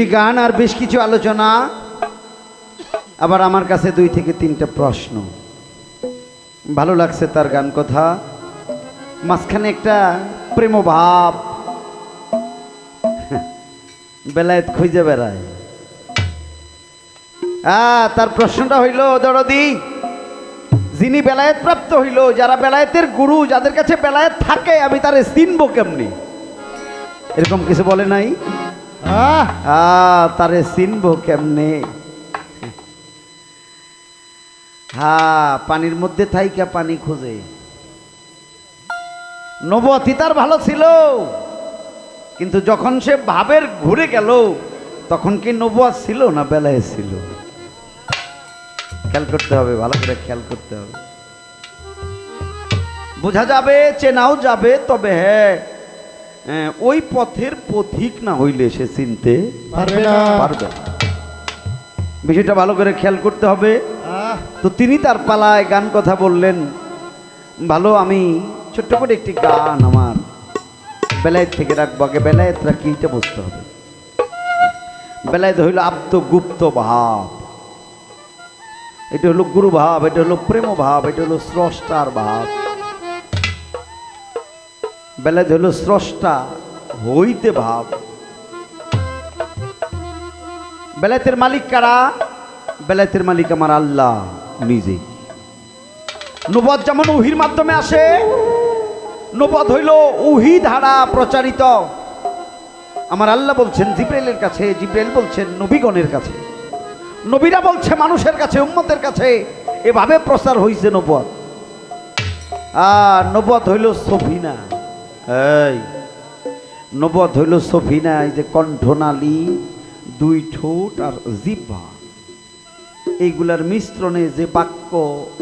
দুটি গান আর বেশ কিছু আলোচনা। আবার আমার কাছে দুই থেকে তিনটা প্রশ্ন। ভালো লাগছে তার গান কথা। মাঝখানে একটা প্রেমভাব। বেলায়েত খুঁজে বেড়ায়। তার প্রশ্নটা হইল, দরদি, যিনি বেলায়েত প্রাপ্ত হইল, যারা বেলায়েতের গুরু, যাদের কাছে বেলায়েত থাকে, আমি তারে চিনবো কেমনি? এরকম কিছু বলে নাই? তারে চিনবো কেমনে? হ্যাঁ পানির মধ্যে থাইকা পানি খোঁজে। নবতী তার ভালো ছিল কিন্তু যখন সে ভাবের ঘুরে গেল তখন কি নবুয়া ছিল না বেলায় ছিল? খেয়াল করতে হবে ভালো করে খেয়াল করতে হবে। বোঝা যাবে চেনাও যাবে তবে হ্যাঁ, ওই পথের পথিক না হইলে সে চিনতে পারবে না। পারবে বিষয়টা ভালো করে খেয়াল করতে হবে। তো তিনি তার পালায় গান কথা বললেন। ভালো আমি ছোট্ট করে একটি গান আমার বেলায়েত থেকে রাখব। আগে বেলায়েত রাখি এটা বুঝতে হবে। বেলায়েত হইল আত্মগুপ্ত ভাব। এটা হলো গুরু ভাব এটা হলো প্রেম ভাব এটা হলো স্রষ্টার ভাব। বেলায়েত হইল স্রষ্টা হইতে ভাব। বেলায়েতের মালিক কারা? বেলাতের মালিক আমার আল্লাহ নিজেই নবদ যেমন উহির মাধ্যমে আসে, নবদ হইল উহি ধারা প্রচারিত। আমার আল্লাহ বলছেন জিব্রেলের কাছে জিব্রেল বলছেন নবীগণের কাছে। নবীরা বলছে মানুষের কাছে, উম্মতের কাছে, এভাবে প্রচার হইছে নবদ। আর নবদ হইল সফিনা। এই নবদ হইল সফিনা এই যে কণ্ঠনালী দুই ঠোঁট আর জিহ্বা। এইগুলার মিশ্রণে যে বাক্য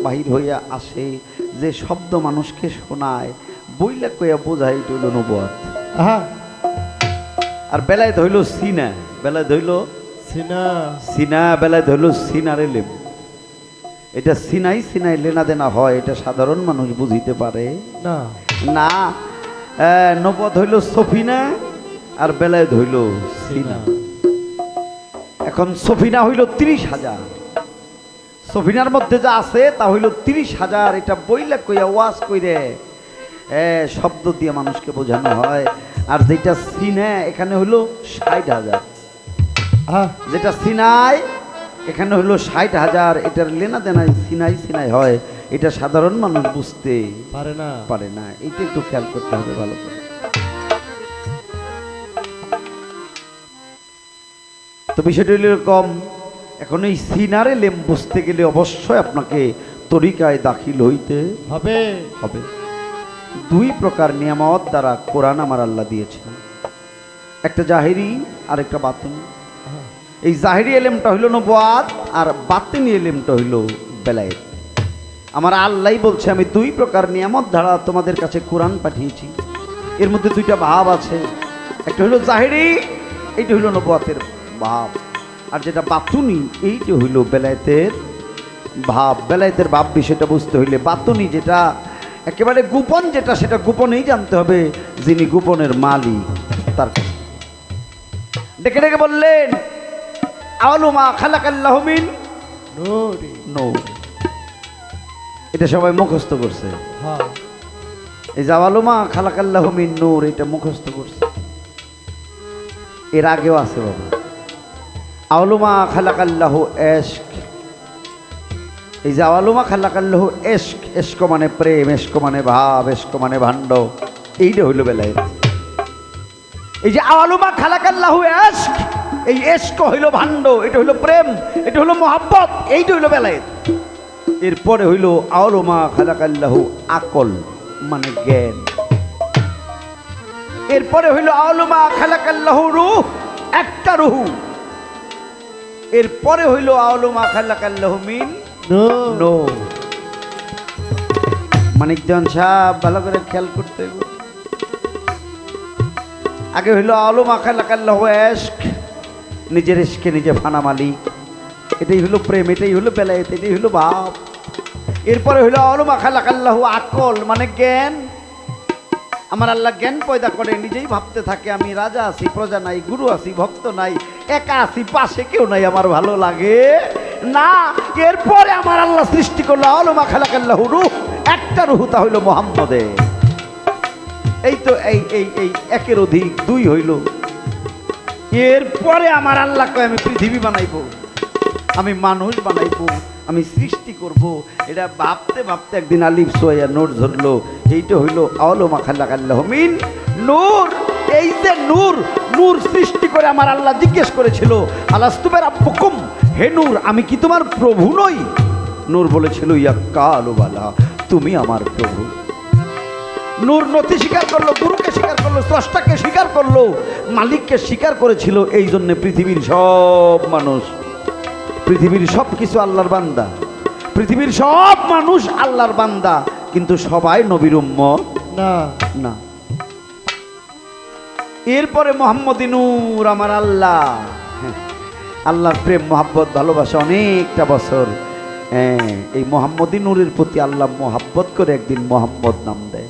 বাহির হইয়া আসে যে শব্দ মানুষকে শোনায় বইলা কইয়া বোঝায় এটা হইল নবদ। আহা। আর বেলায় ধইল সিনা বেলায় ধইল সিনা। সিনা বেলায় ধইল সিনারে লেম এটা সিনাই সিনাই লেনা দেনা হয় এটা সাধারণ মানুষ বুঝিতে পারে। না। না নবদ হইল সফিনা আর বেলায় ধইল সিনা। এখন সফিনা হইল তিরিশ হাজার। সফিনার মধ্যে যা আছে তা হইল তিরিশ হাজার। এটা বইলা কইয়া ওয়াজ কইরে শব্দ দিয়ে মানুষকে বোঝানো হয়। আর যেটা সিনে এখানে হইল ষাট হাজার। যেটা সিনাই এখানে হইল ষাট হাজার। এটার লেনা দেনায় সিনাই সিনাই হয়। এটা সাধারণ মানুষ বুঝতে পারে না। পারে না। এটা একটু খেয়াল করতে হবে ভালো করে। তো বিষয়টা হলো এরকম এখন এই সিনারে লেম বুঝতে গেলে অবশ্যই আপনাকে তরিকায় দাখিল হইতে হবে। হবে। দুই প্রকার নিয়ামত দ্বারা কোরআন আমার আল্লাহ দিয়েছেন। একটা জাহেরি আর একটা বাতুনি এই জাহেরি এলেমটা হইল নবাদ আর বাতিনি এলেমটা হইল বেলায়েত। আমার আল্লাহ বলছে আমি দুই প্রকার নিয়ামত দ্বারা তোমাদের কাছে কোরআন পাঠিয়েছি। এর মধ্যে দুইটা ভাব আছে। একটা হইল জাহেরি এইটা হইল নবাতের ভাব। আর যেটা বাতুনি এইটা হইল বেলায়েতের ভাব। বেলায়েতের ভাব বিষয়টা বুঝতে হইলে বাতুনি যেটা একেবারে গোপন যেটা সেটা গোপনেই জানতে হবে যিনি গোপনের মালিক তার কাছে। ডেকে ডেকে বললেন আলুমা খালাকাল্লাহমিন নুরি। নো এটা সবাই মুখস্থ করছে। হ্যাঁ। এই যে আলুমা খালাকাল্লাহমিন নূর এটা মুখস্থ করছে। এর আগেও আছে বাবা। আলুমা খালাকাল্লাহ এশক। এই যে আলুমা খালাকাল্লাহ এশক এশক মানে প্রেম এশক মানে ভাব এশক মানে ভাণ্ড। এইটা হইল বেলায় এই যে আলুমা খালাকাল্লাহ এশক এই এশক হইল ভাণ্ড এটা হইল প্রেম এটা হইল মহাব্বত এইটা হইল বেলায়েত। এরপরে হইল আলুমা খালাকাল্লাহ আকল মানে জ্ঞান। এরপরে হইল আলুমা খালাকাল্লাহ রুহ একটা রুহু। এরপরে হইল আলুমা খালাকাল্লাহ মিন নো। মানিকজন সাহেব ভালো করে খেয়াল করতে হবে। আগে হইল আলু মাখা লাকাল্লাহ এশক নিজের এসকে নিজে ফানা মালিক। এটাই হলো প্রেম, এটাই হলো বেলায়েত, এটাই হলো ভাব। এরপরে হইল আলু মাখা লাকাল্লাহ আকল মানে জ্ঞান। আমার আল্লাহ জ্ঞান পয়দা করে, নিজেই ভাবতে থাকে, আমি রাজা আছি, প্রজা নাই, গুরু আছি, ভক্ত নাই, একা আছি, পাশে কেউ নাই, আমার ভালো লাগে না। এরপরে আমার আল্লাহ সৃষ্টি করল আলমা খালাকাল্লাহ রুহ, একটা রুহু তা হইল মোহাম্মদের এই তো, এই এই এই, একের অধিক দুই হইল। এরপরে আমার আল্লাহ কয়, আমি পৃথিবী বানাইবো। আমি মানুষ বানাইবো, আমি সৃষ্টি করব। এটা ভাবতে ভাবতে একদিন আলিফ সোয়া নোট ধরলো। এইটা হইল আওলমা খাল্লা কাল্লাহ মিন নূর। এই যে নূর নূর সৃষ্টি করে আমার আল্লাহ জিজ্ঞেস করেছিল আলাস্তুবের আব্বকুম হে নূর, আমি কি তোমার প্রভু নই? নূর বলেছিল, ইয়া কালোবালা, তুমি আমার প্রভু। নূর নথি স্বীকার করল, গুরুকে স্বীকার করল, স্রষ্টাকে স্বীকার করল, মালিককে স্বীকার করেছিল এই জন্যে পৃথিবীর সব মানুষ পৃথিবীর সব কিছু আল্লাহর বান্দা। পৃথিবীর সব মানুষ আল্লাহর বান্দা কিন্তু সবাই নবীর উম্মত না। না। এরপরে মোহাম্মদ নূর আমার আল্লাহ। হ্যাঁ, আল্লাহর প্রেম মোহাব্বত ভালোবাসা অনেকটা বছর হ্যাঁ, এই মোহাম্মদী নূরের প্রতি আল্লাহ মোহাব্বত করে একদিন মোহাম্মদ নাম দেয়।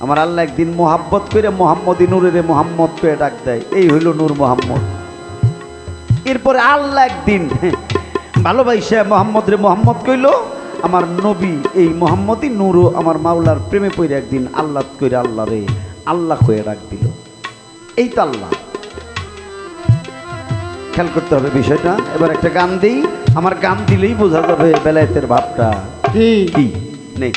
আমার আল্লাহ একদিন মোহাব্বত করে মোহাম্মদী নূরের মোহাম্মদ করে ডাক দেয়। এই হইল নূর মোহাম্মদ। এরপরে আল্লাহ একদিন হ্যাঁ, ভালোবাসা মোহাম্মদ রে মোহাম্মদ কইল আমার নবী এই মোহাম্মদই নূরও আমার মাওলার প্রেমে পড়ে একদিন আল্লাহ কইরে আল্লাহ রে আল্লাহ কয়ে ডাক দিল। এই তো আল্লাহ। খেয়াল করতে হবে বিষয়টা। এবার একটা গান দিই। আমার গান দিলেই বোঝা যাবে বেলায়েতের ভাবটা কি? নেই।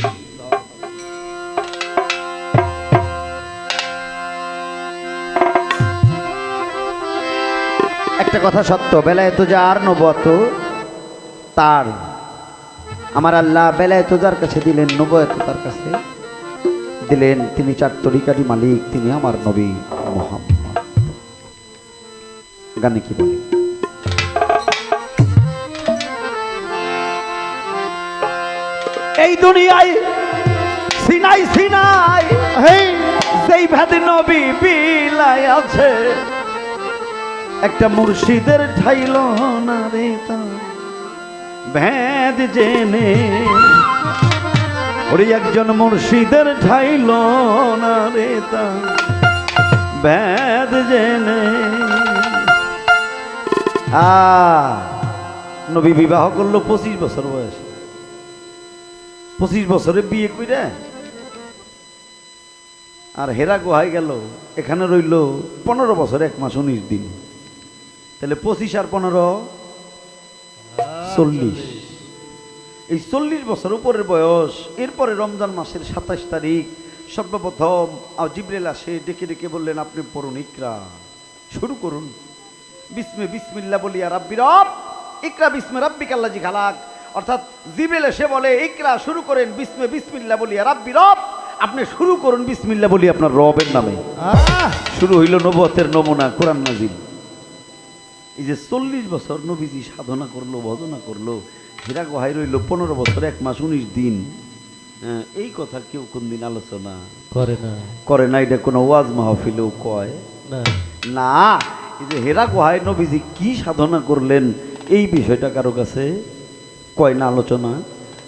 একটা কথা সত্য। বেলায় তো যার নবত তার। আমার আল্লাহ বেলায় তো যার কাছে দিলেন নবত তার কাছে দিলেন তিনি চার তরিকারই মালিক, তিনি আমার নবী মোহাম্মদ। গানে কি বলে? এই দুনিয়ায় সিনাই সিনাই যেই ভেদ নবী বিলাই আছে একটা মুর্শিদের ঠাইল না রে তার ভেদ জেনে ওরে একজন মুর্শিদের ঠাইল না রে তার ভেদ জেনে নবী বিবাহ করল পঁচিশ বছর বয়সে। পঁচিশ বছরে বিয়ে কইরা আর হেরা গোহায় গেল, এখানে রইল পনেরো বছর, এক মাস, উনিশ দিন। তাহলে পঁচিশ আর পনেরো? চল্লিশ। এই চল্লিশ বছর উপরের বয়স এরপরে রমজান মাসের সাতাশ তারিখ সর্বপ্রথম জিবরেল আসে ডেকে ডেকে বললেন আপনি পড়ুন ইকরা শুরু করুন। বিসমে বিসমিল্লা বলিয়া রাব্বি রব। ইকরা বিসমে রাব্বি কাল্লাজি খালাক। অর্থাৎ জিবরেল এসে বলে ইকরা শুরু করেন বিস্মে বিসমিল্লা বলিয়া রাব্বি রব। আপনি শুরু করুন বিসমিল্লা বলি আপনার রবের নামে। শুরু হইল নবতের নমুনা কোরআন নাজিল এই যে চল্লিশ বছর নবীজি সাধনা করল ভজনা করল হীরা গোহাই রইল পনেরো বছর এক মাস উনিশ দিন। হ্যাঁ, এই কথা কেউ কোনদিন আলোচনা করে না। করে না এটা কোনো ওয়াজ মাহফিলেও কয়। না। এই যে হেরা গোহাই নবীজি কি সাধনা করলেন এই বিষয়টা কারও কাছে কয় না আলোচনা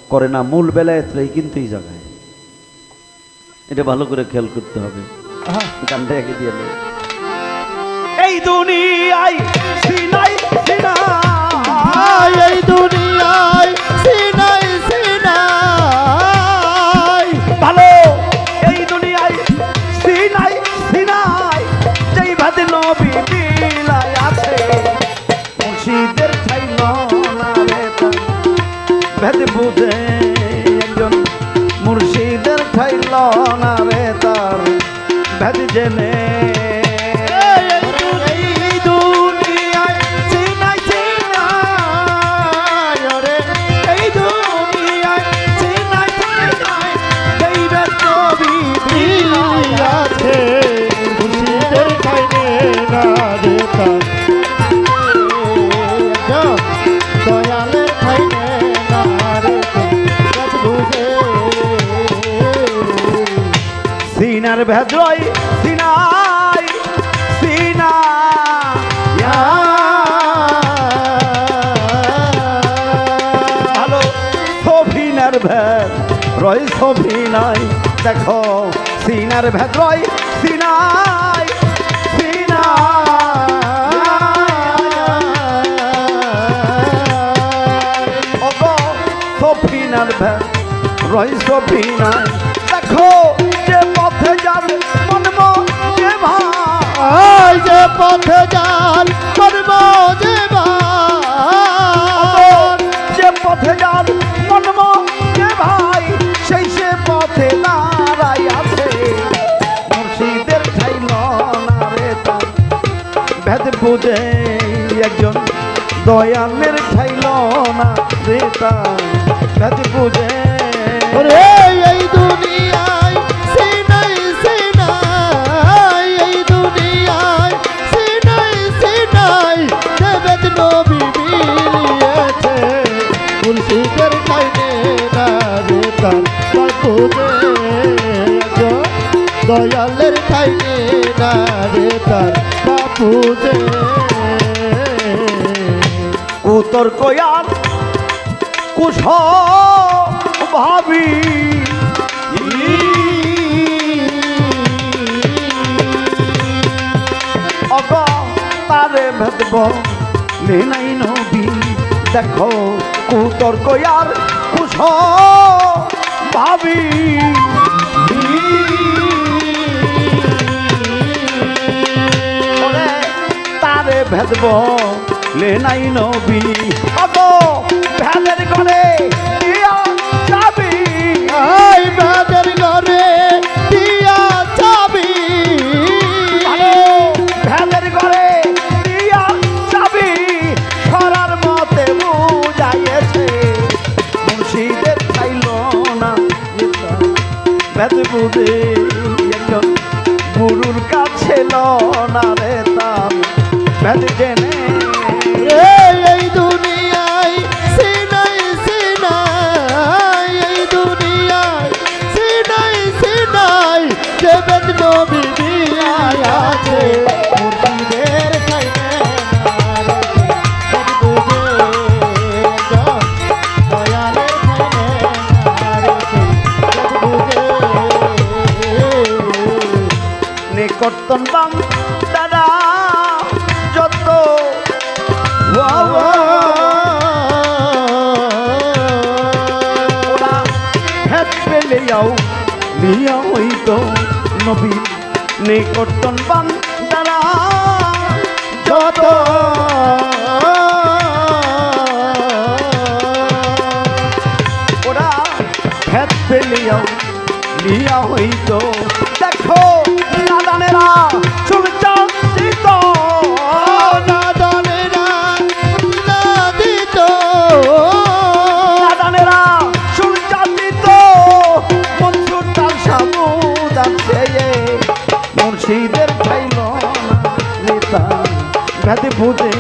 করে না মূল বেলায় কিন্তু এই জায়গায়। এটা ভালো করে খেয়াল করতে হবে। গানটা একে দিয়ে। এই দুনিয়ায় সিনাই সিনাই। এই দুনিয়ায় সিনাই সিনাই। ভালো এই দুনিয়ায় সিনাই সিনাই। যেই ভাদ নবী আছে মুর্শিদের ঠাইল না রে। ভেদ বুঝে একজন মুর্শিদের ঠাইল না রে তার। ভেদ জেনে ভেজরই, সিনাই সিনা ভালো, সফিনার ভেদ রয় সফিনাই, দেখো, সিনার ভেজরই সিনাই সফিনার ভেদ রয় সফিনাই। পথে যান করব যে পথে যান মনম যে ভাই সেই সে পথে দাঁড়াই আছে। মুর্শিদের ঠাইল না রে তার। ভেদ বুঝে একজন দয়ালের ঠাইল না রে তার। ভেদ বুঝে দয়ালের কাইনে না রে তার বাপুজে উত্তর কয়ার কুশ ভাবি তারে ভেদব নাই নবী, দেখো কুতর কয়ার কুশ ভাবি ভেদব নাই নবী। অগ ভেদের করে দিয়া যাবি। আই বাদের ঘরে দিয়া চাবি ভালো ভেদের করে দিয়া যাবি। সরার মতে বুঝাইয়েছে মুর্শিদের খাইল না ভেদ বুঝে একজন গুরুর কাছে ল না রে তার ভেদ নিয়া নবী নিকটন বাম যত ওরা ভেদ পেলে যাও হইতো। ভেদে বুঝে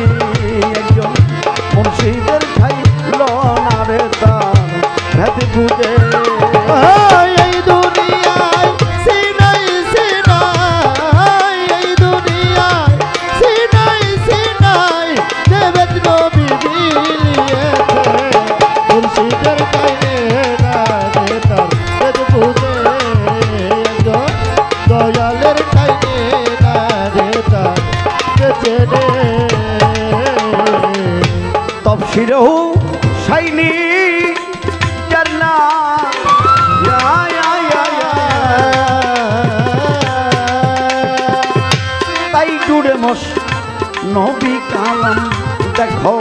নবী কালাম দেখো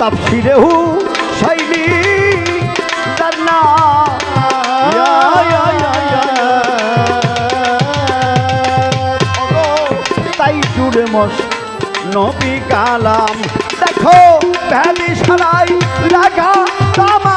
তাফসিরেহু ওগো, তাই জুড়ে মস নবী কালাম। দেখো ভ্যালি সারাই রাখা তামা।